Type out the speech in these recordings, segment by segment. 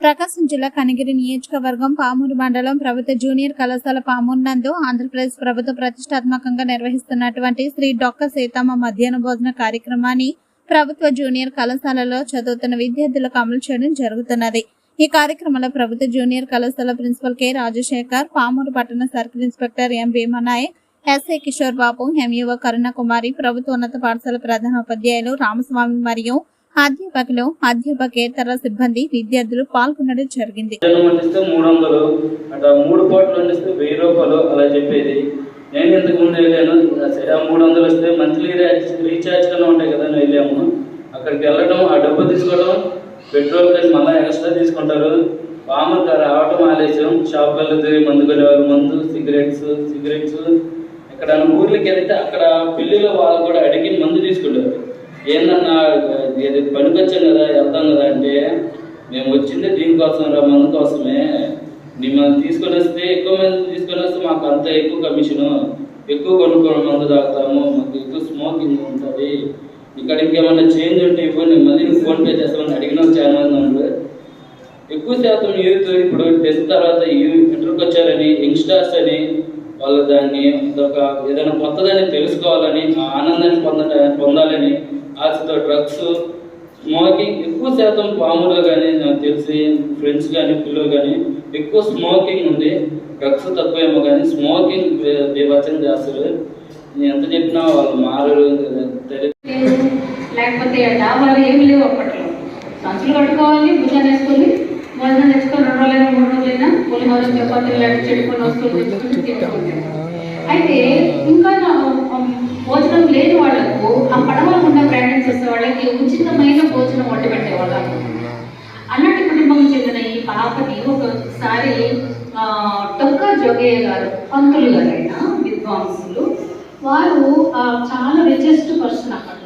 ప్రకాశం జిల్లా కనిగిరి నియోజకవర్గం పామూరు మండలం ప్రభుత్వ జూనియర్ కళాశాల పామూరు నందు ఆంధ్రప్రదేశ్ ప్రభుత్వ ప్రతిష్టాత్మకంగా నిర్వహిస్తున్నటువంటి శ్రీ డొక్క సీతమ్మ మధ్యాహ్న భోజన కార్యక్రమాన్ని ప్రభుత్వ జూనియర్ కళాశాలలో చదువుతున్న విద్యార్థులకు అమలు చేయడం జరుగుతున్నది. ఈ కార్యక్రమంలో ప్రభుత్వ జూనియర్ కళాశాల ప్రిన్సిపల్ కె రాజశేఖర్ పామూరు పట్టణ circle inspector M Bhimanayak SI Kishore Babu ఎంయువ Karunakumari ప్రభుత్వ ఉన్నత పాఠశాల ప్రధాన ఉపాధ్యాయులు రామస్వామి మరియు అధ్యాపకులు అధ్యాపకేతర సిబ్బంది విద్యార్థులు పాల్గొనడం జరిగింది. మూడు వందలు అట్లా మూడు పాటలు వండిస్తే వెయ్యి రూపాయలు అలా చెప్పేది. నేను ఇంతకు ముందు వెళ్ళాను? సరే మూడు వందలు వస్తే మంత్లీ రీఛార్జ్ కన్నా ఉంటాయి కదా నేను వెళ్ళాము. అక్కడికి వెళ్ళడం ఆ డబ్బు తీసుకోవడం పెట్రోల్ కానీ మళ్ళీ ఎక్స్ట్రా తీసుకుంటారు. పామర్ గారు రావటం ఆలస్యం షాపులలో తిరిగి మందు కొనేవారు మందు సిగరెట్స్ సిగరెట్స్. ఇక్కడ ఊర్లకి వెళ్తే అక్కడ పెళ్ళిలో వాళ్ళు కూడా ఏందన్నా ఇది పనికొచ్చాం కదా వెళ్తాం కదా అంటే మేము వచ్చింది దీనికోసం రా మందు కోసమే. మిమ్మల్ని తీసుకొని వస్తే ఎక్కువ మంది తీసుకొని వస్తే మాకు అంత ఎక్కువ కమిషను. ఎక్కువ కొనుక్కోవడం మందు తాగుతాము మాకు ఎక్కువ స్మోకింగ్ ఉంటుంది. ఇక్కడ ఇంకేమన్నా చేంజ్ ఉంటే ఇవ్వండి మళ్ళీ ఫోన్ పే చేస్తామని అడిగిన ఛానల్ చాలా మంది ఉన్నారు ఎక్కువ శాతం యూత్ ఇప్పుడు టెన్త్ తర్వాత ఇంటర్కి వచ్చారని యంగ్స్టర్స్ అని వాళ్ళు దాన్ని ఒక ఏదైనా కొత్తదని తెలుసుకోవాలని ఆనందాన్ని పొందట పొందాలని ఆశతో డ్రగ్స్ స్మోకింగ్ ఎక్కువ శాతం పాములో కానీ నాకు తెలిసి ఫ్రెండ్స్ కానీ పిల్లలు కానీ ఎక్కువ స్మోకింగ్ ఉంది డ్రగ్స్ తక్కువేమో కానీ స్మోకింగ్ బీభత్సం చేస్తారు. ఎంత చెప్పినా వాళ్ళు మారరు తెలియదు లేకపోతే డాబాలు ఏమి లేవు అప్పట్లో. సంచులు కట్టుకోవాలి భుజాన్ని వేసుకొని భోజనం తెచ్చుకొని రెండు రోజులైనా మూడు రోజులైనా పులిహోర చపాతీ లాంటి చెడుకొని వస్తువులు అయితే ఇంకా భోజనం లేని వరకు ఆ పడవ ఉన్న ప్రయాణం చేసే వాళ్ళకి ఉచితమైన భోజనం వండి పెట్టేవాళ్ళు. అన్నటి కుటుంబం చెందిన ఈ పాపని ఒకసారి ఆ, జోగయ్య గారు పంతులు గారైన విద్వాంసులు వారు ఆ, చాలా రిచెస్ట్ పర్సన్ అక్కడ.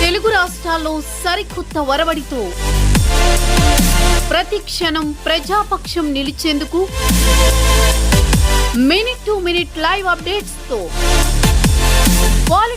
తెలుగు రాష్ట్రాల్లో సరికొత్త వరవడితో ప్రతి క్షణం ప్రజాపక్షం నిలిచేందుకు మినిట్ టు మినిట్ లైవ్ అప్డేట్స్తో